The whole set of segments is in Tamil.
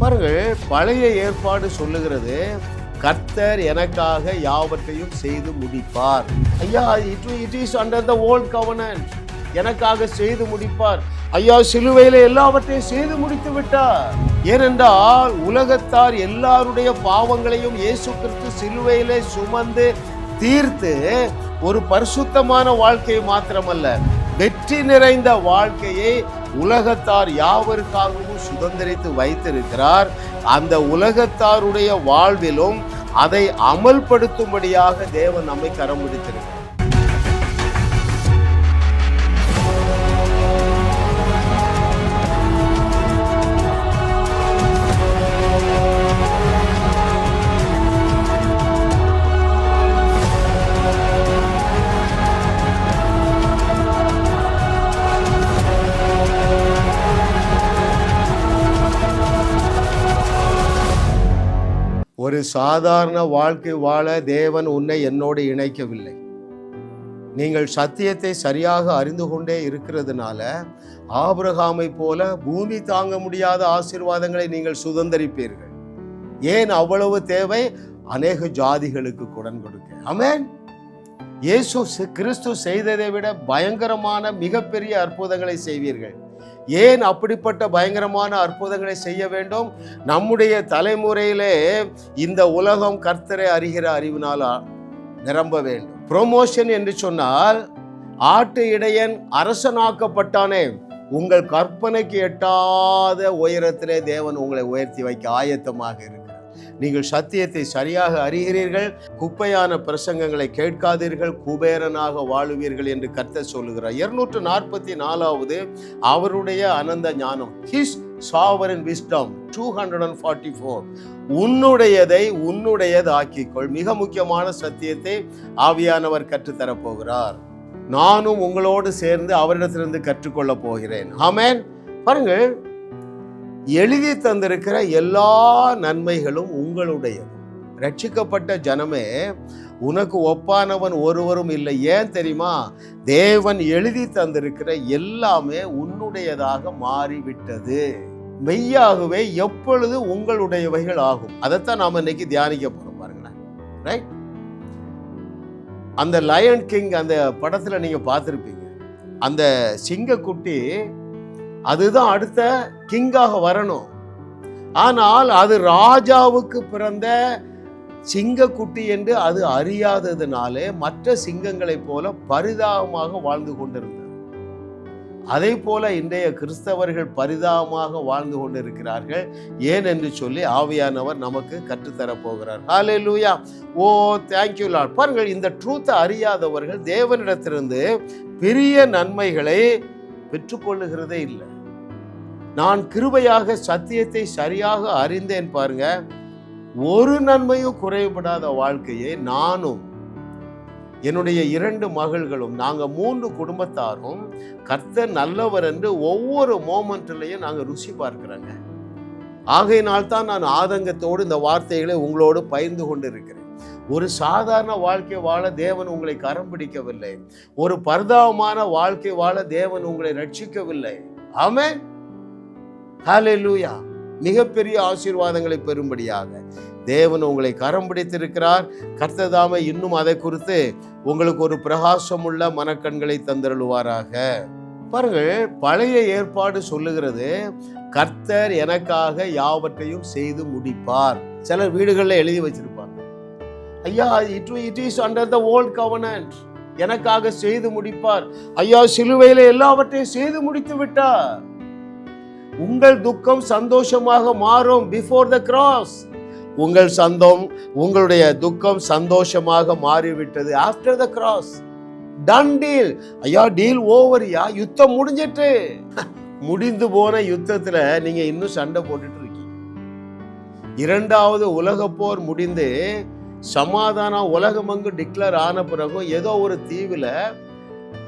பாருங்கள் பழைய ஏற்பாடு சொல்லுகிறது கர்த்தர் எனக்காக யாவற்றையும் செய்து முடிப்பார். ஐயா it it is under the old covenant எனக்காக செய்து முடிப்பார். ஐயா சிலுவையில் எல்லாவற்றையும் செய்து முடித்து விட்டார். ஏனென்றால் உலகத்தார் எல்லாருடைய பாவங்களையும் இயேசு கிறிஸ்து சிலுவையிலே சுமந்து தீர்த்து ஒரு பரிசுத்தமான வாழ்க்கை மாத்திரமல்ல வெற்றி நிறைந்த வாழ்க்கையை உலகத்தார் யாவருக்காகவும் சுதந்திரித்து வைத்திருக்கிறார். அந்த உலகத்தாருடைய வாழ்விலும் அதை அமல்படுத்தும்படியாக தேவன் நம்மை கரம் பிடித்திருக்கிறார் ஒரு சாதாரண வாழ்க்கை வாழ தேவன் உன்னை என்னோடு இணைக்கவில்லை. நீங்கள் சத்தியத்தை சரியாக அறிந்து கொண்டே இருக்கிறதுனால ஆபிரகாமை போல பூமி தாங்க முடியாத ஆசீர்வாதங்களை நீங்கள் சுதந்திரிப்பீர்கள். ஏன் அவ்வளவு தேவை? அநேக ஜாதிகளுக்கு குடன் கொடுக்க. அமேன் இயேசு கிறிஸ்து செய்ததை விட பயங்கரமான மிகப்பெரிய அற்புதங்களை செய்வீர்கள். ஏன் அப்படிப்பட்ட பயங்கரமான அற்புதங்களை செய்ய வேண்டும்? நம்முடைய தலைமுறையிலே இந்த உலகம் கர்த்தரை அறிகிற அறிவினால் நிரம்ப வேண்டும். ப்ரொமோஷன் என்று சொன்னால் ஆட்டு இடையன் அரசனாக்கப்பட்டானே உங்கள் கற்பனைக்கு எட்டாத உயரத்திலே தேவன் உங்களை உயர்த்தி வைக்க ஆயத்தமாக இருக்கிறார் நீங்கள் சத்தியத்தை சரியாக அறிகிறீர்கள் குப்பையான பிரசங்கங்களை கேட்காதீர்கள் குபேரனாக வாழுவீர்கள் என்று கர்த்த சொல்லுகிறார். இருநூற்று நாற்பத்தி நாலாவது அவருடைய அனந்த ஞானம் his sovereign wisdom two hundred and forty four உன்னுடையதை உன்னுடையது ஆக்கிக்கொள் மிக முக்கியமான சத்தியத்தை ஆவியானவர் கற்றுத்தரப் போகிறார் நானும் உங்களோடு சேர்ந்து அவரிடத்திலிருந்து கற்றுக்கொள்ளப் போகிறேன். ஆமேன். பாருங்கள் எழுதி தந்திருக்கிற எல்லா நன்மைகளும் உங்களுடையது. ரட்சிக்கப்பட்ட ஜனமே உனக்கு ஒப்பானவன் ஒருவரும் இல்லை. ஏன் தெரியுமா? தேவன் எழுதி தந்திருக்கிற எல்லாமே உன்னுடையதாக மாறிவிட்டது. மெய்யாகவே எப்பொழுது உங்களுடையவைகள் ஆகும்? அதைத்தான் நாம இன்னைக்கு தியானிக்க போறோம் பாருங்களேன். ரைட் அந்த லயன் கிங் அந்த படத்துல நீங்க பார்த்துருப்பீங்க. அந்த சிங்கக்குட்டி அதுதான் அடுத்த கிங்காக வரணும். ஆனால் அது ராஜாவுக்கு பிறந்த சிங்கக்குட்டி என்று அது அறியாததினாலே மற்ற சிங்கங்களைப் போல பரிதாபமாக வாழ்ந்து கொண்டிருந்தது. அதே போல இன்றைய கிறிஸ்தவர்கள் பரிதாபமாக வாழ்ந்து கொண்டிருக்கிறார்கள். ஏன் என்று சொல்லி ஆவியானவர் நமக்கு கற்றுத்தரப் போகிறார். ஹாலே லூயா ஓ தேங்க்யூ லார்ட் பாருங்கள் இந்த ட்ரூத்தை அறியாதவர்கள் தேவனிடத்திலிருந்து பெரிய நன்மைகளை பெற்றுக்கொள்ளுகிறதே இல்லை. நான் கிருபையாக சத்தியத்தை சரியாக அறிந்தேன் பாருங்க. ஒரு நன்மையும் குறைபடாத வாழ்க்கையை நானும். என்னுடைய இரண்டு மகள்களும் நாங்கள் மூன்று குடும்பத்தாரும் கர்த்தர் நல்லவர் என்று ஒவ்வொரு மோமெண்ட்லையும் நாங்கள் ருசி பார்க்குறோங்க. ஆகையினால் தான் நான் ஆதங்கத்தோடு இந்த வார்த்தைகளை உங்களோடு பகிர்ந்து கொண்டு இருக்கிறேன் ஒரு சாதாரண வாழ்க்கை வாழ தேவன் உங்களை கரம் பிடிக்கவில்லை. ஒரு பரிதாபமான வாழ்க்கை வாழ தேவன் உங்களை ரட்சிக்கவில்லை. ஆமே ஹாலே லூயா மிகப்பெரிய ஆசீர்வாதங்களை பெறும்படியாக. தேவன் உங்களை கரம் பிடித்திருக்கிறார். கர்த்ததாம இன்னும் அதை குறித்து உங்களுக்கு ஒரு பிரகாசமுள்ள மனக்கண்களை தந்திருவாராக பாருங்கள் பழைய ஏற்பாடு சொல்லுகிறது கர்த்தர் எனக்காக யாவற்றையும் செய்து முடிப்பார். சில வீடுகளில் எழுதி வச்சிருப்பாங்க. ஐயா it it is under the old covenant எனக்காக செய்து முடிப்பார். ஐயா சிலுவையில் எல்லாவற்றையும் செய்து முடித்து விட்டார். உங்கள் துக்கம் சந்தோஷமாக மாறும் பிஃபோர் த கிராஸ் உங்கள் சந்தம் உங்களுடைய துக்கம் சந்தோஷமாக மாறிவிட்டது after the cross done deal ஐயா டீல் ஓவரியா யுத்தம் முடிஞ்சிட்டு. முடிந்து போன யுத்தத்தில் நீங்க இன்னும் சண்டை போட்டுட்டு இருக்கீங்க. இரண்டாவது உலக போர் முடிந்து சமாதானம் உலகமங்கு டிக்ளேர் ஆன பிறகும் ஏதோ ஒரு தீவில்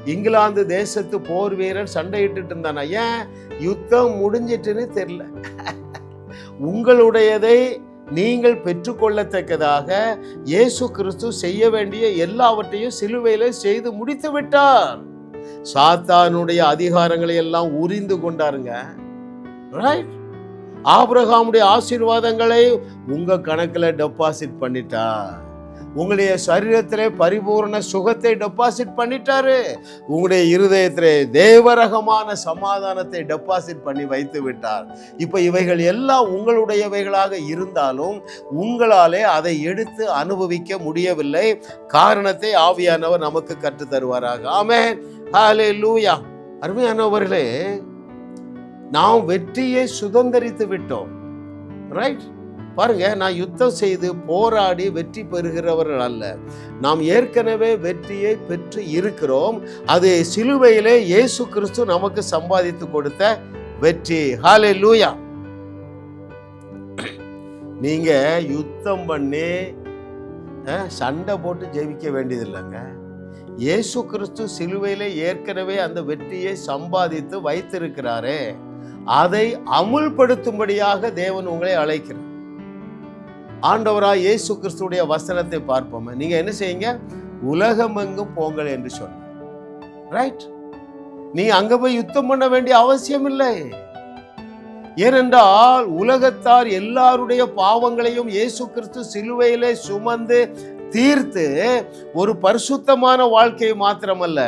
இங்கிலாந்து தேசத்து போர் வீரர் சண்டையிட்டு இருந்தானா? ஏன்? யுத்தம் முடிஞ்சிட்டுன்னு தெரியல. உங்களுடையதை நீங்கள் பெற்றுக்கொள்ளத்தக்கதாக இயேசு கிறிஸ்து செய்ய வேண்டிய எல்லாவற்றையும் சிலுவையில் செய்து முடித்து விட்டார். சாத்தானுடைய அதிகாரங்களை எல்லாம் உரிந்து கொண்டாருங்க. ரைட் ஆபிரகாமுடைய ஆசீர்வாதங்களை உங்க கணக்கில் டெபாசிட் பண்ணிட்டார் உங்களுடைய சரீரத்திலே பரிபூர்ண சுகத்தை டெபாசிட் பண்ணிட்டாரு. உங்களுடைய இருதயத்திலே தேவரகமான சமாதானத்தை டெபாசிட் பண்ணி வைத்து விட்டார். இப்போ இவைகள் எல்லாம் உங்களுடையவைகளாக இருந்தாலும் உங்களாலே அதை எடுத்து அனுபவிக்க முடியவில்லை. காரணத்தை ஆவியானவர் நமக்கு கற்றுத்தருவாராக தருவாராக. ஹாலே லூயா அருமையானவர்களே நாம் வெற்றியை சுதந்தரித்து விட்டோம். ரைட் பாருங்க நான் யுத்தம் செய்து போராடி வெற்றி பெறுகிறவர்கள் அல்ல. நாம் ஏற்கனவே வெற்றியை பெற்று இருக்கிறோம். அது சிலுவையிலே இயேசு கிறிஸ்து நமக்கு சம்பாதித்து கொடுத்த வெற்றி. ஹாலே லூயா நீங்க யுத்தம் பண்ணி சண்டை போட்டு ஜெயிக்க வேண்டியது இல்லைங்க இயேசு கிறிஸ்து சிலுவையில ஏற்கனவே அந்த வெற்றியை சம்பாதித்து வைத்திருக்கிறாரே. அதை அமுல்படுத்தும்படியாக தேவன் உங்களை அழைக்கிறார். ஆண்டவராக இயேசு கிறிஸ்துடைய வசனத்தை பார்ப்போம். நீங்க என்ன செய்யுங்க? உலகமெங்கும் போங்கள் என்று சொன்ன ரைட் நீ அங்க போய் யுத்தம் பண்ண வேண்டிய அவசியம் இல்லை ஏனென்றால் உலகத்தார் எல்லாருடைய பாவங்களையும் இயேசு கிறிஸ்து சிலுவையிலே சுமந்து தீர்த்து ஒரு பரிசுத்தமான வாழ்க்கையை மாத்திரமல்ல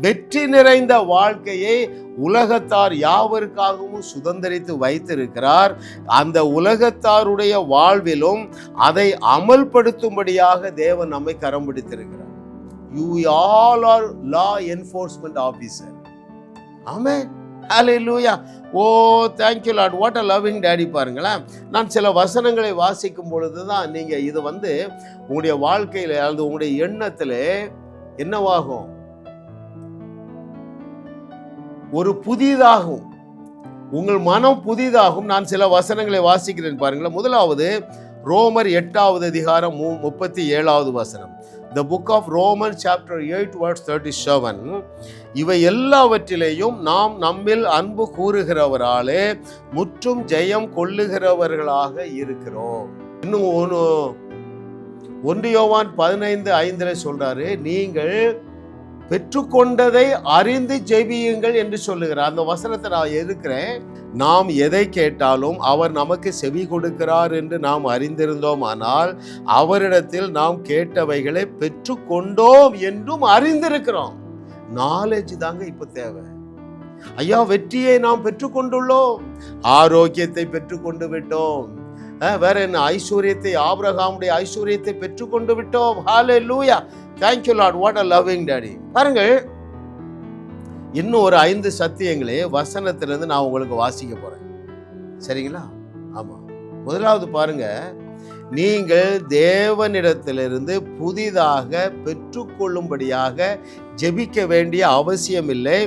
வெற்றி நிறைந்த வாழ்க்கையை உலகத்தார் யாவருக்காகவும் சுதந்திரித்து வைத்திருக்கிறார். அந்த உலகத்தாருடைய வாழ்விலும் அதை அமல்படுத்தும்படியாக தேவன் நம்மை கரம் பிடித்திருக்கிறார். You all are law enforcement ஆமே ஆமென் ஹalleluya ஓ thank you lord what a loving daddy பாருங்களேன். நான் சில வசனங்களை வாசிக்கும் பொழுது தான் நீங்கள் இது வந்து உங்களுடைய வாழ்க்கையில் அல்லது உங்களுடைய எண்ணத்தில் என்னவாகும்? ஒரு புதிதாகும். உங்கள் மனம் புதிதாகும். நான் சில வசனங்களை வாசிக்கிறேன் பாருங்களேன். முதலாவது ரோமர் எட்டாவது அதிகாரம் மு முப்பத்தி ஏழாவது வசனம். The book of Roman chapter eight words thirty seven இவை எல்லாவற்றிலேயும் நாம் நம்மில் அன்பு கூறுகிறவராலே முற்றும் ஜெயம் கொள்ளுகிறவர்களாக இருக்கிறோம். இன்னும் ஒன்று ஒன்று யோவான் பதினைந்து ஐந்தில் சொல்றாரு நீங்கள் பெற்றுக்கொண்டதை அறிந்து ஜெபியுங்கள் என்று சொல்லுகிறார். அந்த வசனத்தை நான் எதுக்கிறேன் நாம் எதை கேட்டாலும் அவர் நமக்கு செவி கொடுக்கிறார் என்று நாம் அறிந்திருந்தோம். ஆனால் அவரிடத்தில் நாம் கேட்டவைகளை பெற்றுக்கொண்டோம் என்றும் அறிந்திருக்கிறோம். நாலேஜ் தாங்க இப்ப தேவை. ஐயா வெற்றியை நாம் பெற்றுக்கொண்டுள்ளோம். ஆரோக்கியத்தை பெற்றுக்கொண்டு விட்டோம். வேற என்ன? ஐஸ்வர்யத்தை ஆபிரகாமுடைய ஐஸ்வர்யத்தை பெற்றுக்கொண்டு விட்டோம். ஹாலே லூயா thank you lord what a loving daddy பாருங்கள் இன்னும் ஒரு ஐந்து சத்தியங்களே வசனத்திலிருந்து நான் உங்களுக்கு வாசிக்க போறேன். சரிங்களா? ஆமாம் முதலாவது பாருங்க நீங்கள் தேவனிடத்திலிருந்து புதிதாக பெற்றுக்கொள்ளும்படியாக ஜெபிக்க வேண்டிய அவசியம் இல்லை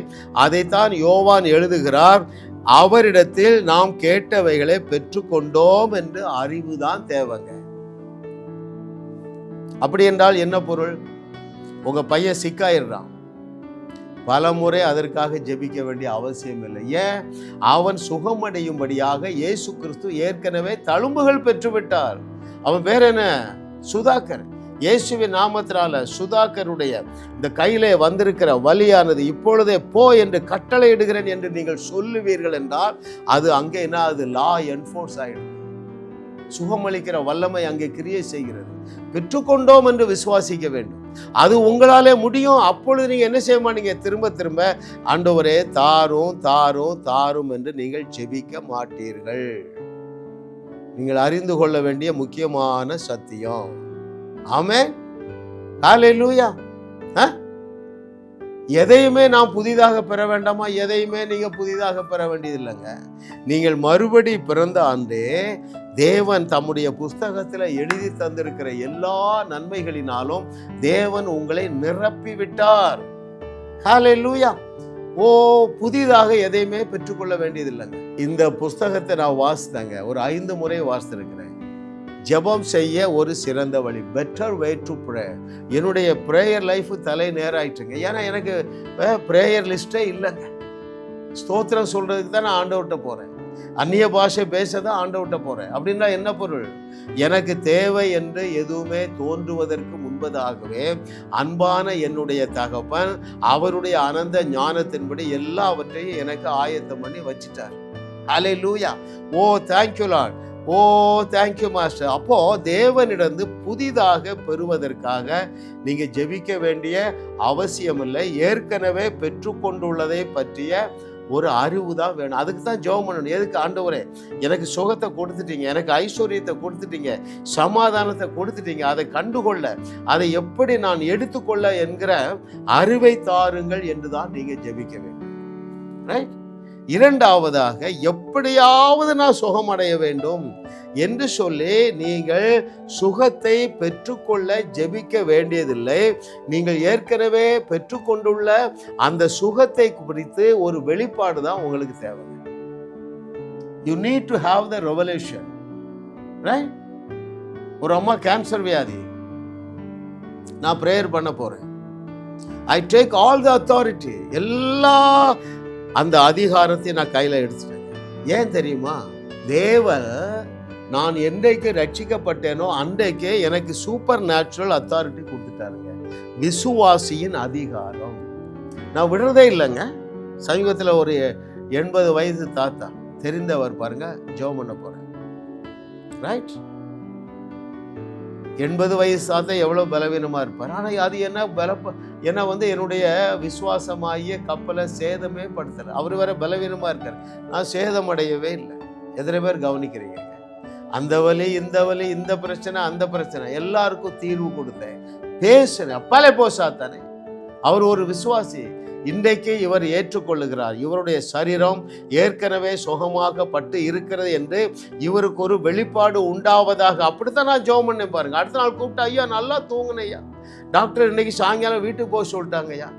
அதைத்தான் யோவான் எழுதுகிறார். அவரிடத்தில் நாம் கேட்டவைகளை பெற்றுக்கொண்டோம் என்று அறிவுதான் தேவைங்க. அப்படி என்றால் என்ன பொருள்? உங்க பையன் சிக்காயிடுறான். பல முறை அதற்காக ஜெபிக்க வேண்டிய அவசியம் இல்லை. ஏன்? அவன் சுகமடையும்படியாக இயேசு கிறிஸ்து ஏற்கனவே தழும்புகள் பெற்றுவிட்டார். அவன் பேர் என்ன? சுதாகர் இயேசுவின் நாமத்தினால சுதாகருடைய இந்த கையிலே வந்திருக்கிற வலியானது இப்பொழுதே போ என்று கட்டளையிடுகிறேன் என்று நீங்கள் சொல்லுவீர்கள் என்றால் அது அங்கே என்ன அது லா என்ஃபோர்ஸ் ஆகிடும் சுகமளிக்கிற வல்லமை அங்கே கிரியை செய்கிறது. பெற்றுக்கொண்டோம் என்று விசுவாசிக்க வேண்டும். அது உங்களாலே முடியும். அப்பொழுது நீங்க என்ன செய்ய மாட்டீங்க? திரும்ப திரும்ப ஆண்டவரே தாரும் தாரும் தாரும் என்று நீங்கள் செபிக்க மாட்டீர்கள். நீங்கள் அறிந்து கொள்ள வேண்டிய முக்கியமான சத்தியம். ஆமே ஹalleluya. ஆ? எதையுமே நாம் புதிதாக பெற வேண்டாமா? எதையுமே நீங்க புதிதாக பெற வேண்டியதில்லைங்க. நீங்கள் மறுபடி பிறந்த ஆண்டே தேவன் தம்முடைய புஸ்தகத்தில் எழுதி தந்திருக்கிற எல்லா நன்மைகளினாலும் தேவன் உங்களை நிரப்பி விட்டார் லூயா ஓ புதிதாக எதையுமே பெற்றுக்கொள்ள வேண்டியதில்லைங்க. இந்த புஸ்தகத்தை நான் வாசித்தேங்க. ஒரு ஐந்து முறை வாசித்திருக்கிறேன். ஜெபம் செய்ய ஒரு சிறந்த வழி. பெட்டர் வே டு ப்ரேயர் என்னுடைய ப்ரேயர் லைஃப் தலை நேராயிட்டுங்க. ஏன்னா எனக்கு ப்ரேயர் லிஸ்ட்டே இல்லைங்க. ஸ்தோத்திரம் சொல்கிறதுக்கு தான் நான் ஆண்டவர்கிட்ட போகிறேன் அந்நிய பாஷை பேச தான் ஆண்டவர்கிட்ட போகிறேன் அப்படின்னா என்ன பொருள்? எனக்கு தேவை என்று எதுவுமே தோன்றுவதற்கு முன்பதாகவே அன்பான என்னுடைய தகப்பன் அவருடைய அனந்த ஞானத்தின்படி எல்லாவற்றையும் எனக்கு ஆயத்தம் பண்ணி வச்சிட்டார். அலை லூயா ஓ thank you lord oh thank you master அப்போது தேவனிடந்து புதிதாக பெறுவதற்காக நீங்கள் ஜெபிக்க வேண்டிய அவசியம் இல்லை ஏற்கனவே பெற்றுக்கொண்டுள்ளதை பற்றிய ஒரு அறிவு தான் வேணும். அதுக்கு தான் ஜெபம் பண்ணணும். எதுக்கு ஆண்டவரே? எனக்கு சுகத்தை கொடுத்துட்டீங்க. எனக்கு ஐஸ்வர்யத்தை கொடுத்துட்டீங்க. சமாதானத்தை கொடுத்துட்டீங்க. அதை கண்டுகொள்ள அதை எப்படி நான் எடுத்துக்கொள்ள என்கிற அறிவை தாருங்கள் என்று தான் நீங்கள் ஜெபிக்க வேண்டும். ரைட் இரண்டாவதாக எப்படியாவது நான் சுகமடைய வேண்டும் என்று சொல்லி நீங்கள் சுகத்தை பெற்றுக்கொள்ள ஜெபிக்க வேண்டியதில்லை. நீங்கள் ஏற்கனவே பெற்றுக்கொண்டுள்ள அந்த சுகத்தை குறித்து ஒரு வெளிப்பாடு தான் உங்களுக்கு தேவை. You need to have the revolution right ஒரு அம்மா கேன்சர் வியாதி. நான் ப்ரேயர் பண்ண போறேன். I take all the authority எல்லா அந்த அதிகாரத்தை நான் கையில் எடுத்துட்டேன். ஏன் தெரியுமா? தேவர் நான் என்றைக்கு ரட்சிக்கப்பட்டேனோ அன்றைக்கே எனக்கு சூப்பர் நேச்சுரல் அத்தாரிட்டி கொடுத்துட்டாருங்க. விசுவாசியின் அதிகாரம். நான் விடுறதே இல்லைங்க. சமீபத்தில் ஒரு எண்பது வயசு தாத்தா தெரிந்தவர் பாருங்க ஜெபம் பண்ண போறேன் ரைட் எண்பது வயசு தாத்தா எவ்வளோ பலவீனமா இருப்பார். ஆனால் அது என்ன பல என்னை வந்து என்னுடைய விசுவாசமாகிய கப்பலை சேதமே படுத்தலை. அவர் வேற பலவீனமாக இருக்கார். நான் சேதமடையவே இல்லை. எத்தனை பேர் கவனிக்கிறீங்க? அந்த வலி இந்த வலி இந்த பிரச்சனை அந்த பிரச்சனை. எல்லாருக்கும் தீர்வு கொடுத்தேன். பேசுறேன். அப்பாலே போசாத்தானே. அவர் ஒரு விசுவாசி. இன்றைக்கு இவர் ஏற்றுக்கொள்ளுகிறார். இவருடைய சரீரம் ஏற்கனவே சுகமாகப்பட்டு இருக்கிறது என்று இவருக்கு ஒரு வெளிப்பாடு உண்டாவதாக. அப்படித்தான் நான் ஜோம் பண்ணேன் பாருங்க. அடுத்த நாள் கூப்பிட்டு ஐயா நல்லா தூங்குனேன் டாக்டர் இன்னைக்கு சாயங்காலம் வீட்டுக்கு போக சொல்லிட்டாங்க ஐயா.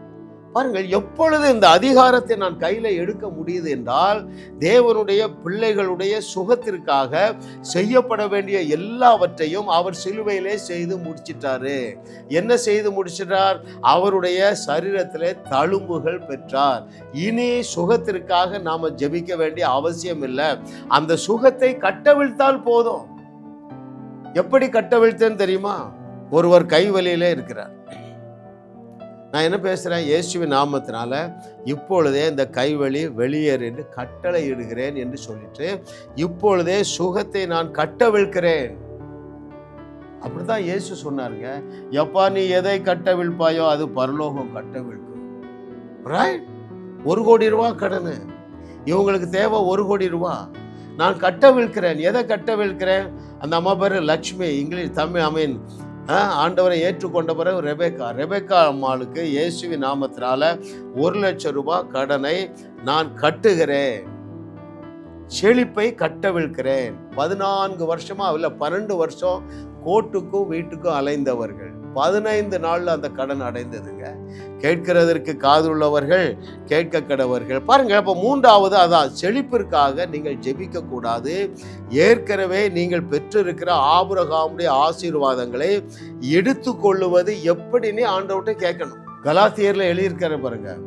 பாருங்கள் எப்பொழுது இந்த அதிகாரத்தை நான் கையில் எடுக்க முடியுது என்றால் தேவனுடைய பிள்ளைகளுடைய சுகத்திற்காக செய்யப்பட வேண்டிய எல்லாவற்றையும் அவர் சிலுவையிலே செய்து முடிச்சிட்டாரு. என்ன செய்து முடிச்சிட்டார்? அவருடைய சரீரத்திலே தழும்புகள் பெற்றார். இனி சுகத்திற்காக நாம ஜெபிக்க வேண்டிய அவசியம் இல்லை. அந்த சுகத்தை கட்டவிழ்த்தால் போதும். எப்படி கட்டவிழ்த்தேன்னு தெரியுமா? ஒருவர் கைவலியிலே இருக்கிறார். நான் என்ன பேசுகிறேன் இயேசுவின் நாமத்தினால இப்பொழுதே இந்த கைவழி வெளியேறு என்று கட்டளை இடுகிறேன் என்று சொல்லிட்டு இப்பொழுதே சுகத்தை நான் கட்டவிழ்க்கிறேன். அப்படிதான் இயேசு சொன்னாருங்க. எப்பா நீ எதை கட்டவிழ்ப்பாயோ அது பரலோகம் கட்டவிழ்க்கும். ரைட் ஒரு கோடி ரூபா கடனு. இவங்களுக்கு தேவை ஒரு கோடி ரூபா. நான் கட்டவிழ்கிறேன் எதை கட்டவிழ்கிறேன் அந்த அம்மா பேர் Lakshmi English Tamil I mean ஆண்டவரை ஏற்றுக்கொண்ட பிறகு ரெபேக்கா. ரெபேக்கா அம்மாளுக்கு இயேசுவி நாமத்தினால ஒரு லட்சம் ரூபாய் கடனை நான் கட்டுகிறேன். செழிப்பை கட்டவிழ்க்கிறேன். பதினான்கு வருஷமா இல்லை பன்னெண்டு வருஷம் கோர்ட்டுக்கும் வீட்டுக்கும் அலைந்தவர்கள். பதினைந்து நாளில் அந்த கடன் அடைந்ததுங்க. கேட்கிறதற்கு காதுள்ளவர்கள் கேட்க கடவர்கள். பாருங்க இப்போ மூன்றாவது அதான் செழிப்பிற்காக நீங்கள் ஜெபிக்க கூடாது. ஏற்கனவே நீங்கள் பெற்றிருக்கிற ஆபுரகாமுடைய ஆசீர்வாதங்களை எடுத்துக்கொள்ளுவது எப்படின்னு ஆண்டவர்கிட்ட கேட்கணும். கலாசியரில் எழுதியிருக்கிற பாருங்கள்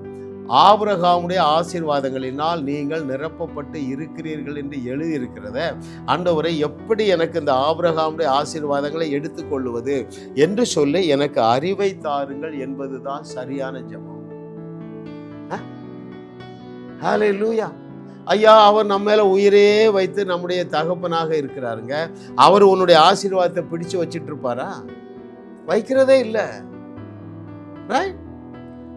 ஆபிரகாமுடைய ஆசீர்வாதங்களினால் நீங்கள் நிரப்பப்பட்டு இருக்கிறீர்கள் என்று எழுதியிருக்கிறத ஆண்டவரை எப்படி எனக்கு இந்த ஆபிரகாமுடைய ஆசீர்வாதங்களை எடுத்துக்கொள்வது என்று சொல்லி எனக்கு அறிவை தாருங்கள் என்பதுதான் சரியான ஜெபம். ஹாலே லூயா ஐயா அவர் நம்ம மேல உயிரே வைத்து நம்முடைய தகப்பனாக இருக்கிறாருங்க. அவர் உன்னுடைய ஆசீர்வாதத்தை பிடிச்சு வச்சிட்டு இருப்பாரா? வைக்கிறதே இல்லை. ரைட்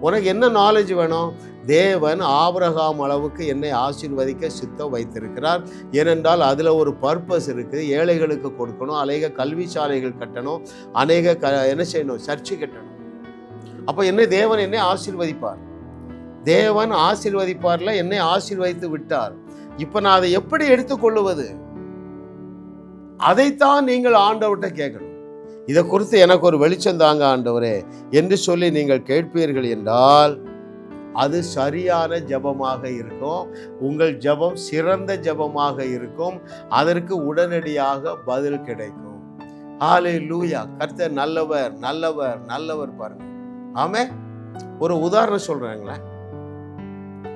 உனக்கு என்ன நாலேஜ் வேணும்? தேவன் ஆபரகாம் அளவுக்கு என்னை ஆசீர்வதிக்க சித்தம் வைத்திருக்கிறார். ஏனென்றால் அதில் ஒரு பர்பஸ் இருக்குது ஏழைகளுக்கு கொடுக்கணும் அநேக கல்வி சாலைகள் கட்டணும் அநேக க என்ன செய்யணும்? சர்ச்சு கட்டணும். அப்போ என்னை தேவன் என்னை ஆசீர்வதிப்பார். தேவன் ஆசீர்வதிப்பார்ல என்னை ஆசீர்வதித்து விட்டார். இப்போ நான் அதை எப்படி எடுத்துக்கொள்ளுவது? அதைத்தான் நீங்கள் ஆண்டவர்கிட்ட கேட்கணும். இதை குறித்து எனக்கு ஒரு வெளிச்சம் தாங்க ஆண்டவரே என்று சொல்லி நீங்கள் கேட்பீர்கள் என்றால் அது சரியான ஜெபமாக இருக்கும் உங்கள் ஜெபம் சிறந்த ஜெபமாக இருக்கும் அதற்கு உடனடியாக பதில் கிடைக்கும். ஆலே லூயா கர்த்தர் நல்லவர் நல்லவர் நல்லவர் பாருங்க. ஆமே ஒரு உதாரணம் சொல்றேங்களேன்.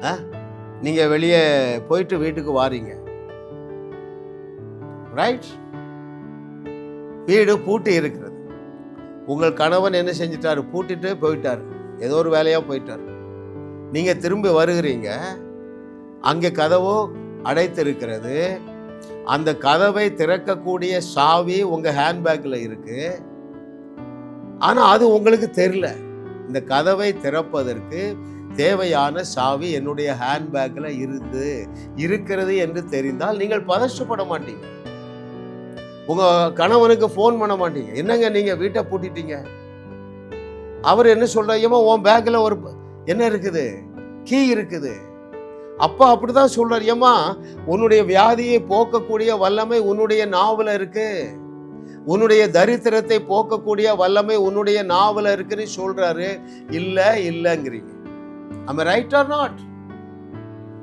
ஆ? நீங்க வெளியே போயிட்டு வீட்டுக்கு வாரீங்க. ரைட் வீடு பூட்டி இருக்கிறது. உங்கள் கணவன் என்ன செஞ்சிட்டாரு? பூட்டிட்டு போயிட்டாரு. ஏதோ ஒரு வேலையாக போயிட்டார். நீங்கள் திரும்பி வருகிறீங்க. அங்கே கதவோ அடைத்திருக்கிறது. அந்த கதவை திறக்கக்கூடிய சாவி உங்கள் ஹேண்ட்பேக்கில் இருக்குது ஆனால் அது உங்களுக்கு தெரில இந்த கதவை திறப்பதற்கு தேவையான சாவி என்னுடைய ஹேண்ட்பேக்கில் இருந்து இருக்கிறது என்று தெரிந்தால் நீங்கள் பதஷ்டப்பட மாட்டீங்க. உங்க கணவனுக்கு ஃபோன் பண்ண மாட்டீங்க. என்னங்க நீங்க வீட்டை பூட்டிட்டீங்க? அவர் என்ன சொல்றாருமா உன் பேக்கில் ஒரு என்ன இருக்குது? கீ இருக்குது. அப்பா அப்படிதான் சொல்றாரு. ஏமா உன்னுடைய வியாதியை போக்கக்கூடிய வல்லமை உன்னுடைய நாவல இருக்கு. உன்னுடைய தரித்திரத்தை போக்கக்கூடிய வல்லமை உன்னுடைய நாவல இருக்குன்னு சொல்றாரு. இல்ல இல்லைங்கிறீங்க. நம்ம right or not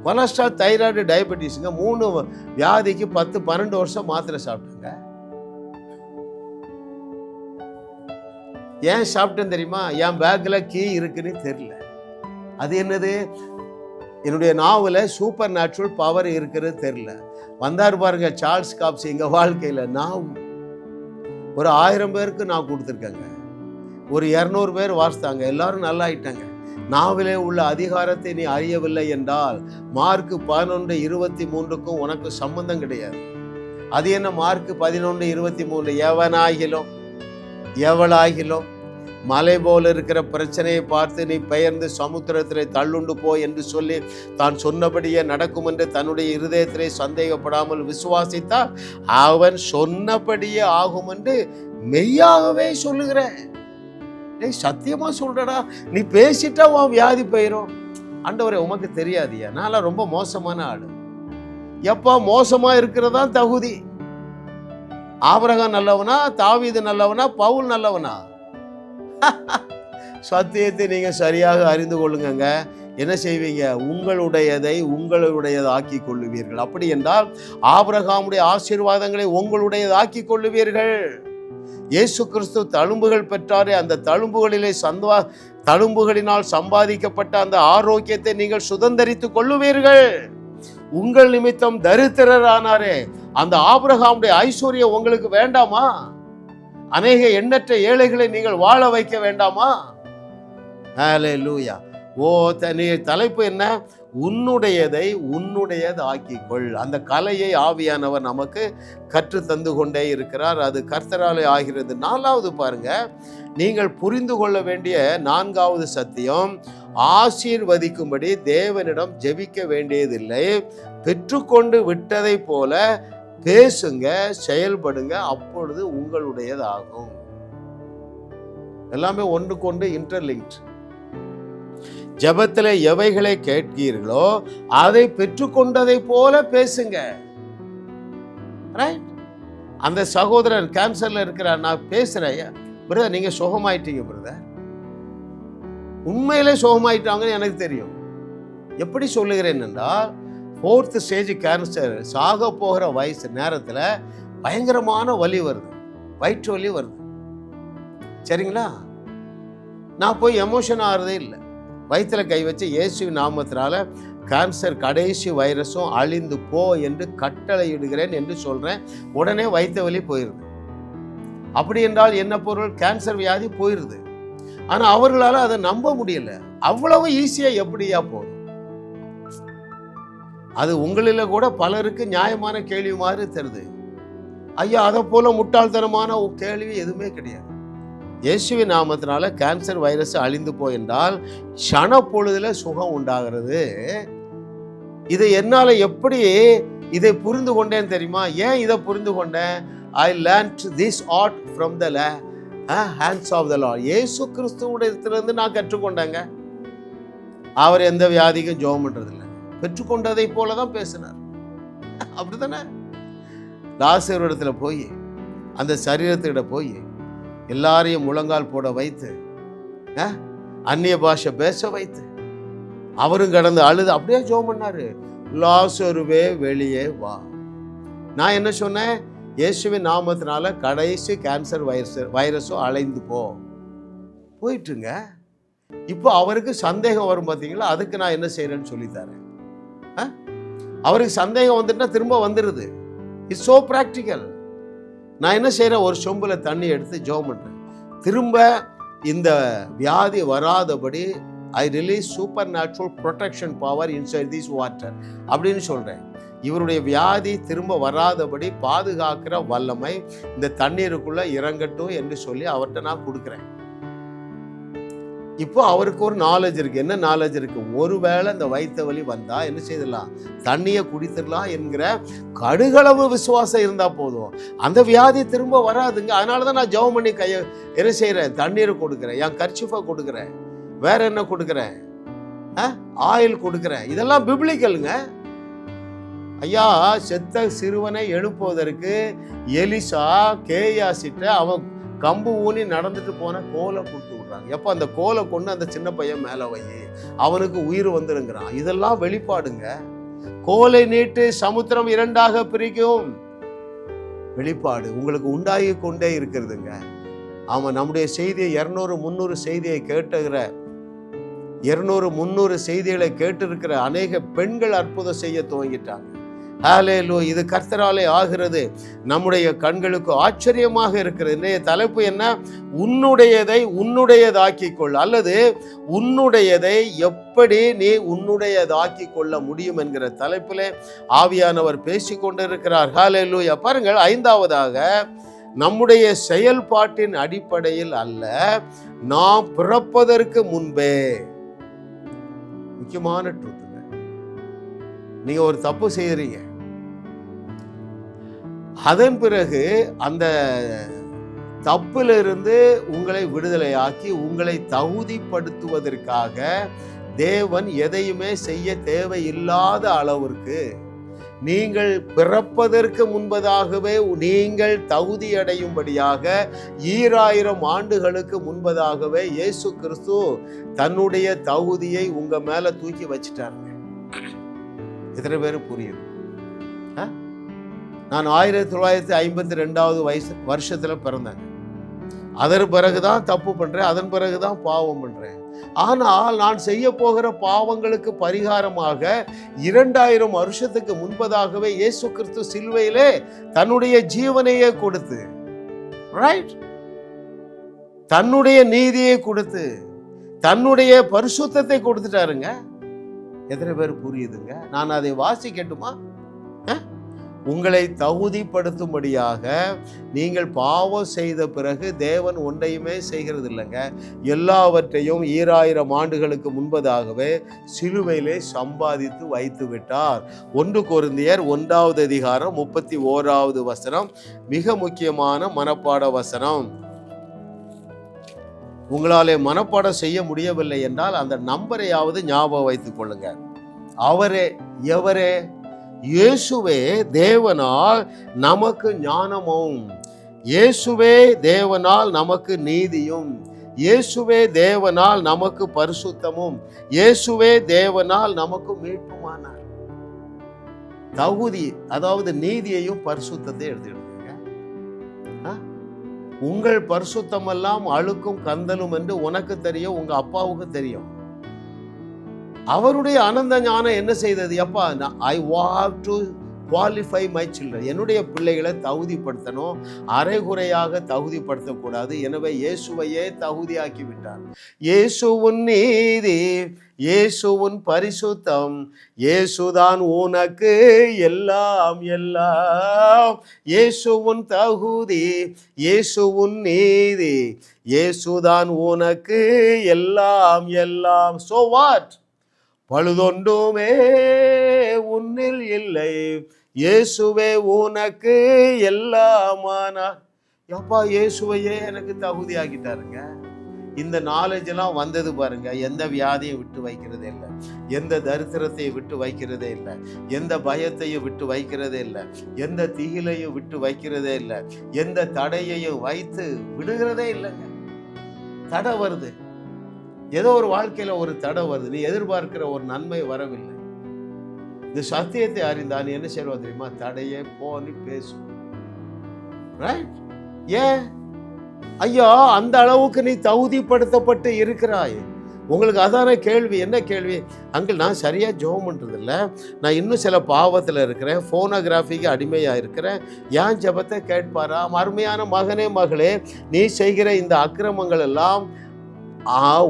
cholesterol thyroid டயபெட்டிஸுங்க மூணு வியாதிக்கு பத்து பன்னெண்டு வருஷம் மாத்திரை சாப்பிட்டுங்க. ஏன் சாப்பிட்டேன் தெரியுமா? என் பேக்கில் கீ இருக்குன்னு தெரியல. அது என்னது? என்னுடைய நாவலில் சூப்பர் நேச்சுரல் பவர் இருக்கிறது தெரில வந்தார் பாருங்க சார்ல்ஸ் காப்ஸ் எங்கள் வாழ்க்கையில். நான் ஒரு ஆயிரம் பேருக்கு நான் கொடுத்துருக்கேங்க. ஒரு இரநூறு பேர் வாசித்தாங்க. எல்லாரும் நல்லா ஆயிட்டாங்க நாவிலே உள்ள அதிகாரத்தை நீ அறியவில்லை என்றால் மார்க் பதினொன்று இருபத்தி மூன்றுக்கும் உனக்கு சம்பந்தம் கிடையாது. அது என்ன மார்க் பதினொன்று இருபத்தி மூன்று? எவனாகிலும் எவளாகிலும் மலை போல இருக்கிற பிரச்சனையை பார்த்து நீ பெயர்ந்து சமுத்திரத்தில் தள்ளுண்டு போ என்று சொல்லி தான் சொன்னபடியே நடக்கும் என்று தன்னுடைய இருதயத்திலே சந்தேகப்படாமல் விசுவாசித்தால் அவன் சொன்னபடியே ஆகும் என்று மெய்யாகவே சொல்லுகிறேன். டேய் சத்தியமாக சொல்கிறடா நீ பேசிட்டா உன் வியாதி போயிடும் ஆண்டவரே உமக்கு தெரியாதியா நான்லாம் ரொம்ப மோசமான ஆள். எப்பா மோசமாக இருக்கிறதா தகுதி. ஆபரகம் நல்லவனா தாவீது நல்லவனா பவுல் நல்லவனா? சத்தியத்தை நீங்கள் சரியாக அறிந்து கொள்ளுங்கங்க. என்ன செய்வீங்க? உங்களுடையதை உங்களுடையதாக்கி கொள்ளுவீர்கள். அப்படி என்றால் ஆபரகாமுடைய ஆசீர்வாதங்களை உங்களுடையதாக்கி கொள்ளுவீர்கள். இயேசு கிறிஸ்து தழும்புகள் பெற்றாரே அந்த தழும்புகளிலே சந்தா தழும்புகளினால் சம்பாதிக்கப்பட்ட அந்த ஆரோக்கியத்தை நீங்கள் சுதந்தரித்துக் கொள்ளுவீர்கள். உங்கள் நிமித்தம் தரித்திரரானாரே. அந்த ஆபிரகாமுடைய ஐஸ்வர்யம் உங்களுக்கு வேண்டாமா? அநேக எண்ணற்ற ஏழைகளை நீங்கள் வாழ வைக்க வேண்டாமா? லூயா ஓ தனி தலைப்பு என்ன? உன்னுடையதை உன்னுடையதாக்கிக்கொள். அந்த கலையை ஆவியானவர் நமக்கு கற்று தந்து கொண்டே இருக்கிறார். அது கர்த்தராலே ஆகிறது. நாலாவது பாருங்க நீங்கள் புரிந்து கொள்ள வேண்டிய நான்காவது சத்தியம் ஆசீர்வதிக்கும்படி தேவனிடம் ஜெபிக்க வேண்டியதில்லை. பெற்றுக்கொண்டு விட்டதை போல பேசுங்க செயல்படுங்க அப்பொழுது உங்களுடையதாகும். எல்லாமே ஒன்றுக்கொண்டு இன்டர்லிங்க்ட் ஜெபத்தில் எவைகளை கேட்கிறீர்களோ அதை பெற்றுக்கொண்டதை போல பேசுங்க. ரைட் அந்த சகோதரன் கேன்சர்ல இருக்கிறார் நான் பேசுறேன். பிரதர் நீங்க சுகமாயிட்டீங்க பிரதர் உண்மையிலே சோகமாயிட்டாங்கன்னு எனக்கு தெரியும். எப்படி சொல்லுகிறேன் என்றால் ஃபோர்த்து ஸ்டேஜ் கேன்சர் சாக போகிற வயசு நேரத்தில் பயங்கரமான வலி வருது. வயிற்று வலி வருது. சரிங்களா? நான் போய் எமோஷன் ஆகிறதே இல்லை. வயிற்றில் கை வச்சு இயேசு நாமத்தினால கேன்சர் கடைசி வைரஸும் அழிந்து போ என்று கட்டளையிடுகிறேன் என்று சொல்கிறேன் உடனே வயிற்று வலி போயிடுது அப்படி என்றால் என்ன பொருள்? கேன்சர் வியாதி போயிடுது ஆனால் அவர்களால் அதை நம்ப முடியல. அவ்வளவு ஈஸியாக எப்படியா போதும்? அது உங்களில் கூட பலருக்கு நியாயமான கேள்வி மாதிரி தருது. ஐயா அதை போல முட்டாள்தனமான கேள்வி எதுவுமே கிடையாது. இயேசுவின் நாமத்தினால கேன்சர் வைரஸ் அழிந்து போயென்றால் சன பொழுதுல சுகம் உண்டாகிறது. இதை என்னால் எப்படி இதை புரிந்து கொண்டேன் தெரியுமா? ஏன் இதை புரிந்து கொண்டேன்? I learned this art from the hands of the lord Yesu கிறிஸ்துவத்திலிருந்து நான் கற்றுக்கொண்டேங்க. அவர் எந்த வியாதிக்கும் ஜோம் பண்ணுறதில்ல பெற்றுக்கொண்டதை போல தான் பேசினார். அப்படிதானே லாசர் இடத்துல போய் அந்த சரீரத்திட போய் எல்லாரையும் முழங்கால் போட வைத்து அந்நிய பாஷை பேச வைத்து அவரும் கடந்து அழுது அப்படியே ஜோம் பண்ணாரு. லாசருவே வெளியே வா. நான் என்ன சொன்னேன்? இயேசுவின் நாமத்தினால கடைசி கேன்சர் வைரஸ் வைரஸும் அலைந்து போ. போயிட்டுங்க இப்போ அவருக்கு சந்தேகம் வரும் பார்த்தீங்களா? அதுக்கு நான் என்ன செய்யறேன்னு சொல்லித்தரேன். ஆ? அவருக்கு சந்தேகம் வந்துட்டா திரும்ப வந்துடுது இட்ஸ் சோ ப்ராக்டிக்கல் நான் என்ன செய்கிறேன் ஒரு சொம்பில் தண்ணி எடுத்து ஜோம் பண்ணுறேன் திரும்ப இந்த வியாதி வராதபடி I release supernatural protection power inside this water அப்படின்னு சொல்கிறேன் இவருடைய வியாதி திரும்ப வராதபடி பாதுகாக்கிற வல்லமை இந்த தண்ணீருக்குள்ள இறங்கட்டும் என்று சொல்லி அவர்கிட்ட நான் கொடுக்குறேன். இப்போ அவருக்கு ஒரு நாலேஜ் இருக்கு. என்ன நாலேஜ் இருக்கு? ஒருவேளை இந்த வைத்த வலி வந்தா என்ன செய்திடலாம்? தண்ணியை குடித்திடலாம் என்கிற கடுகளவு விசுவாசம் இருந்தா போதும். அந்த வியாதி திரும்ப வராதுங்க. அதனால தான் நான் ஜெபம் பண்ணி கைய என்ன செய்கிறேன் தண்ணீர் கொடுக்குறேன். என் கர்ச்சிஃபை கொடுக்குறேன். வேற என்ன கொடுக்குறேன்? ஆயில் கொடுக்குறேன். இதெல்லாம் பிப்ளிக்கலுங்க ஐயா செத்த சிறுவனை எழுப்புவதற்கு எலிசா கேயாசிட்ட அவன் கம்பு ஊனி நடந்துட்டு போன கோலை கொடுத்து விடுறாங்க. எப்போ அந்த கோலை கொண்டு அந்த சின்ன பையன் மேலே வை. அவனுக்கு உயிர் வந்துருங்கிறான். இதெல்லாம் வெளிப்பாடுங்க. கோலை நீட்டு சமுத்திரம் இரண்டாக பிரிக்கும். வெளிப்பாடு உங்களுக்கு உண்டாகி கொண்டே இருக்கிறதுங்க. அவன் நம்முடைய செய்தியை இரநூறு முந்நூறு செய்தியை கேட்டுகிற இருநூறு முந்நூறு செய்திகளை கேட்டிருக்கிற அநேக பெண்கள் அற்புதம் செய்ய துவங்கிட்டாங்க. ஹalleluya இது கர்த்தராலே ஆகிறது. நம்முடைய கண்களுக்கு ஆச்சரியமாக இருக்கிறது. இன்றைய தலைப்பு என்ன? உன்னுடையதை உன்னுடையதாக்கிக் கொள் அல்லது உன்னுடையதை எப்படி நீ உன்னுடையதாக்கி கொள்ள முடியும் என்கிற தலைப்பிலே ஆவியானவர் பேசி கொண்டிருக்கிறார் ஹalleluya பாருங்கள் ஐந்தாவதாக நம்முடைய செயல்பாட்டின் அடிப்படையில் அல்ல நாம் பிறப்பதற்கு முன்பே முக்கியமான ட்ரூத்துங்க நீங்க ஒரு தப்பு செய்யறீங்க அதன் பிறகு அந்த தப்பிலிருந்து உங்களை விடுதலையாக்கி உங்களை தகுதிப்படுத்துவதற்காக தேவன் எதையுமே செய்ய தேவையில்லாத அளவிற்கு நீங்கள் பிறப்பதற்கு முன்பதாகவே நீங்கள் தகுதியடையும்படியாக ஈராயிரம் ஆண்டுகளுக்கு முன்பதாகவே இயேசு கிறிஸ்து தன்னுடைய தகுதியை உங்க மேல தூக்கி வச்சிட்டாருங்க. எத்தனை பேர் புரியும் ஆ? நான் ஆயிரத்தி தொள்ளாயிரத்தி ஐம்பத்தி ரெண்டாவது வயசு வருஷத்துல பிறந்தேன். அதன் பிறகுதான் தப்பு பண்றேன் அதன் பிறகுதான் பாவம் பண்றேன். ஆனால் நான் செய்ய போகிற பாவங்களுக்கு பரிகாரமாக இரண்டாயிரம் வருஷத்துக்கு முன்பதாகவே இயேசு கிறிஸ்து சிலுவையிலே தன்னுடைய ஜீவனையே கொடுத்து ரைட் தன்னுடைய நீதியை கொடுத்து தன்னுடைய பரிசுத்தத்தை கொடுத்துட்டாருங்க. எத்தனை பேர் புரியுதுங்க? நான் அதை வாசிக்கட்டுமா? அஹ்? உங்களை தகுதிப்படுத்தும்படியாக நீங்கள் பாவம் செய்த பிறகு தேவன் ஒன்றையுமே செய்கிறது இல்லைங்க எல்லாவற்றையும் ஈராயிரம் ஆண்டுகளுக்கு முன்பதாகவே சிலுவையிலே சம்பாதித்து வைத்து விட்டார் ஒன்று குருந்தியர் ஒன்றாவது அதிகாரம் முப்பத்தி ஓராவது வசனம். மிக முக்கியமான மனப்பாட வசனம். உங்களாலே மனப்பாடம் செய்ய முடியவில்லை என்றால் அந்த நம்பரையாவது ஞாபகம் வைத்துக் கொள்ளுங்க. அவரே எவரே இயேசுவே தேவனால் நமக்கு ஞானமும். இயேசுவே தேவனால் நமக்கு நீதியும். இயேசுவே தேவனால் நமக்கு பரிசுத்தமும். இயேசுவே தேவனால் நமக்கு மீட்புமானார். தகுதி அதாவது நீதியையும் பரிசுத்தத்தை எடுத்துக்கிடுங்க உங்கள் பரிசுத்தமெல்லாம் அழுக்கும் கந்தலும் என்று உனக்கு தெரியும் உங்க அப்பாவுக்கு தெரியும். அவருடைய அனந்த ஞானம் என்ன செய்தது? எப்பா I wow to qualify my children என்னுடைய பிள்ளைகளை தகுதிப்படுத்தணும். அரைகுறையாக தகுதிப்படுத்தக்கூடாது. எனவே இயேசுவையே தகுதியாக்கி விட்டார் இயேசுவின் நீதி இயேசுவின் பரிசுத்தம் இயேசுதான் உனக்கு எல்லாம் எல்லாம். இயேசுவின் தகுதி இயேசுவின் நீதி இயேசுதான் உனக்கு எல்லாம் எல்லாம். சோ வாட் பழுதொண்டுமே உன்னில் இல்லை. இயேசுவே உனக்கு எல்லாமானா. எப்பா இயேசுவையே எனக்கு தகுதி ஆக்கிட்டாருங்க இந்த நாலேஜ் எல்லாம் வந்தது பாருங்க. எந்த வியாதியும் விட்டு வைக்கிறதே இல்லை. எந்த தரித்திரத்தை விட்டு வைக்கிறதே இல்லை. எந்த பயத்தையும் விட்டு வைக்கிறதே இல்லை. எந்த திகிலையும் விட்டு வைக்கிறதே இல்லை. எந்த தடையையும் வைத்து விடுகிறதே இல்லைங்க. தடை வருது. ஏதோ ஒரு வாழ்க்கையில ஒரு தடை வருது. நீ எதிர்பார்க்கிற ஒரு நன்மை வரவில்லை. இந்த சத்தியத்தை அறிந்தா நீ என்ன செய்வா தெரியுமா? தடையே போன்னு பேசும் ரைட் ஏன்? ஐயா அந்த அளவுக்கு நீ தகுதிப்படுத்தப்பட்டு இருக்கிறாய். உங்களுக்கு அதான கேள்வி? என்ன கேள்வி? அங்கிள் நான் சரியாக ஜோம் பண்ணுறதில்ல நான் இன்னும் சில பாவத்தில் இருக்கிறேன். ஃபோனோகிராஃபிக்கு அடிமையாக இருக்கிறேன். ஏன் ஜெபத்தை கேட்பாரா? அருமையான மகனே மகளே நீ செய்கிற இந்த அக்கிரமங்கள் எல்லாம்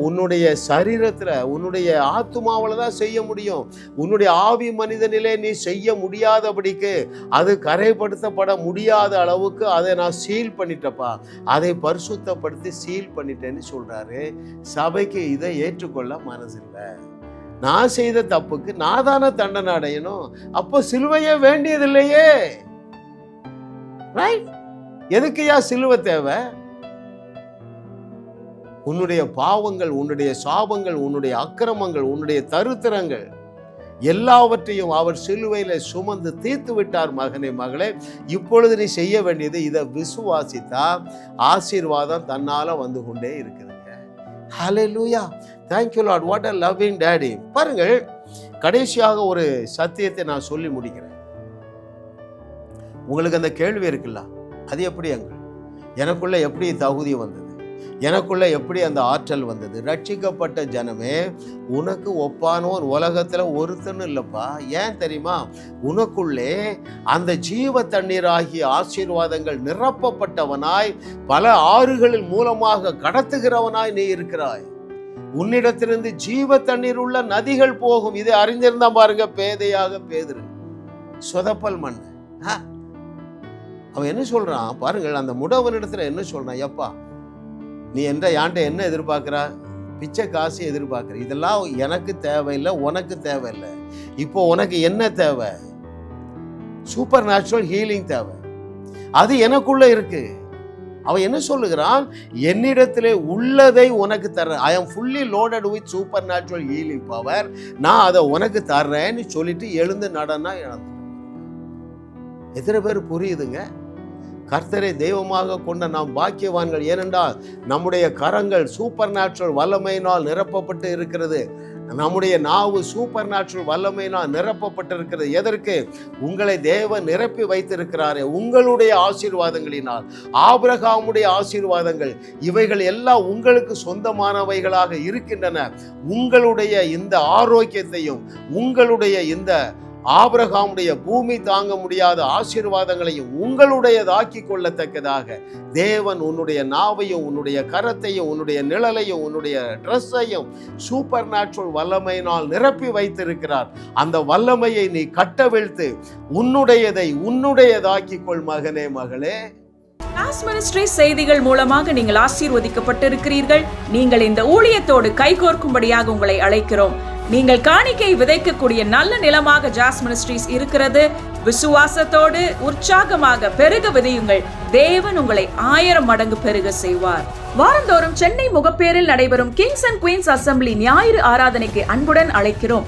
உன்னுடைய சரீரத்தில் உன்னுடைய ஆத்துமாவில் தான் செய்ய முடியும். உன்னுடைய ஆவி மனிதனிலே நீ செய்ய முடியாதபடிக்கு அது கரைப்படுத்தப்பட முடியாத அளவுக்கு அதை நான் சீல் பண்ணிட்டப்பா அதை பரிசுத்தப்படுத்தி சீல் பண்ணிட்டேன்னு சொல்கிறாரு சபைக்கு இதை ஏற்றுக்கொள்ள மனசில்லை நான் செய்த தப்புக்கு நான் தானே தண்டனை அடையணும். அப்போ சிலுவையே வேண்டியதில்லையே. ரைட் எதுக்குயா சிலுவை தேவை? உன்னுடைய பாவங்கள் உன்னுடைய சாபங்கள் உன்னுடைய அக்கிரமங்கள் உன்னுடைய தருத்திரங்கள் எல்லாவற்றையும் அவர் சிலுவையில் சுமந்து தீர்த்து விட்டார் மகனே மகளே. இப்பொழுது நீ செய்ய வேண்டியது இதை விசுவாசித்தா ஆசீர்வாதம் தன்னால் வந்து கொண்டே இருக்குதுங்க hallelujah thank you lord what a loving daddy பாருங்கள் கடைசியாக ஒரு சத்தியத்தை நான் சொல்லி முடிக்கிறேன். உங்களுக்கு அந்த கேள்வி இருக்குல்ல? அது எப்படி அங்கு எனக்குள்ள எப்படி தகுதி வந்தது? எனக்குள்ள எப்படி அந்த ஆற்றல் வந்தது? ரட்சிக்கப்பட்ட ஜனமே உனக்கு ஒப்பானோர் உலகத்துல ஒருத்தன்னு இல்லப்பா. ஏன் தெரியுமா? உனக்குள்ளே அந்த ஜீவ தண்ணீராகிய ஆசீர்வாதங்கள் நிரப்பப்பட்டவனாய் பல ஆறுகளின் மூலமாக கடத்துகிறவனாய் நீ இருக்கிறாய். உன்னிடத்திலிருந்து ஜீவ தண்ணீர் உள்ள நதிகள் போகும். இதை அறிஞ்சிருந்தா பாருங்க பேதையாக பேதுரு. சொதப்பல் மண் அவன் என்ன சொல்றான்? பாருங்கள் அந்த முடவனிடத்துல என்ன சொல்றான்? எப்பா நீ என்ற யாண்ட என்ன எதிர்பார்க்குறா? பிச்சை காசு எதிர்பார்க்குற. இதெல்லாம் எனக்கு தேவையில்லை உனக்கு தேவையில்லை. இப்போ உனக்கு என்ன தேவை? சூப்பர் நேச்சுரல் ஹீலிங் தேவை. அது எனக்குள்ளே இருக்கு. அவன் என்ன சொல்லுகிறான்? என்னிடத்திலே உள்ளதை உனக்கு தர்றேன். I am fully loaded with supernatural healing power நான் அதை உனக்கு தர்றேன்னு சொல்லிட்டு எழுந்து நடனா இழந்து எத்தனை பேர் புரியுதுங்க? கர்த்தரை தெய்வமாக கொண்ட நாம் பாக்கியவான்கள் ஏனென்றால் நம்முடைய கரங்கள் சூப்பர் நேச்சுரல் வல்லமையினால் நிரப்பப்பட்டு இருக்கிறது. நம்முடைய நாவு சூப்பர் நேச்சுரல் வல்லமையினால் நிரப்பப்பட்டிருக்கிறது. எதற்கு? உங்களை தேவன் நிரப்பி வைத்திருக்கிறாரே. உங்களுடைய ஆசீர்வாதங்களினால். ஆபிரகாமுடைய ஆசீர்வாதங்கள். இவைகள் எல்லாம் உங்களுக்கு சொந்தமானவைகளாக இருக்கின்றன. உங்களுடைய இந்த ஆரோக்கியத்தையும் உங்களுடைய இந்த ஆபிரகாமுடைய பூமி தாங்க முடியாத ஆசீர்வாதங்களையும் உங்களுடையதாக்கி கொள்ளத்தக்கதாக தேவன் உன்னுடைய நாவையும் உன்னுடைய கரத்தையும் உன்னுடைய நிழலையும் உன்னுடைய ட்ரெஸ்ஸையும் சூப்பர் நேச்சுரல் வல்லமையினால் நிரப்பி வைத்திருக்கிறார். அந்த வல்லமையை நீ கட்டவிழ்த்து உன்னுடையதை உன்னுடையதாக்கி கொள் மகனே மகளே. கிளாஸ் மினிஸ்ட்ரி செய்திகள் மூலமாக நீங்கள் ஆசீர்வதிக்கப்பட்டிருக்கிறீர்கள். நீங்கள் இந்த ஊழியத்தோடு கைகோர்க்கும்படியாக உங்களை அழைக்கிறோம். நீங்கள் காணிக்கை விதைக்கக்கூடிய நல்ல நிலமாக ஜாஸ் மினிஸ்ட்ரீஸ் இருக்கிறது. விசுவாசத்தோடு உற்சாகமாக பெருக விதையுங்கள். தேவன் உங்களை ஆயிரம் மடங்கு பெருக செய்வார். வாரந்தோறும் சென்னை முகப்பேரில் நடைபெறும் கிங்ஸ் அண்ட் குயின்ஸ் அசெம்பிளி ஞாயிறு ஆராதனைக்கு அன்புடன் அழைக்கிறோம்.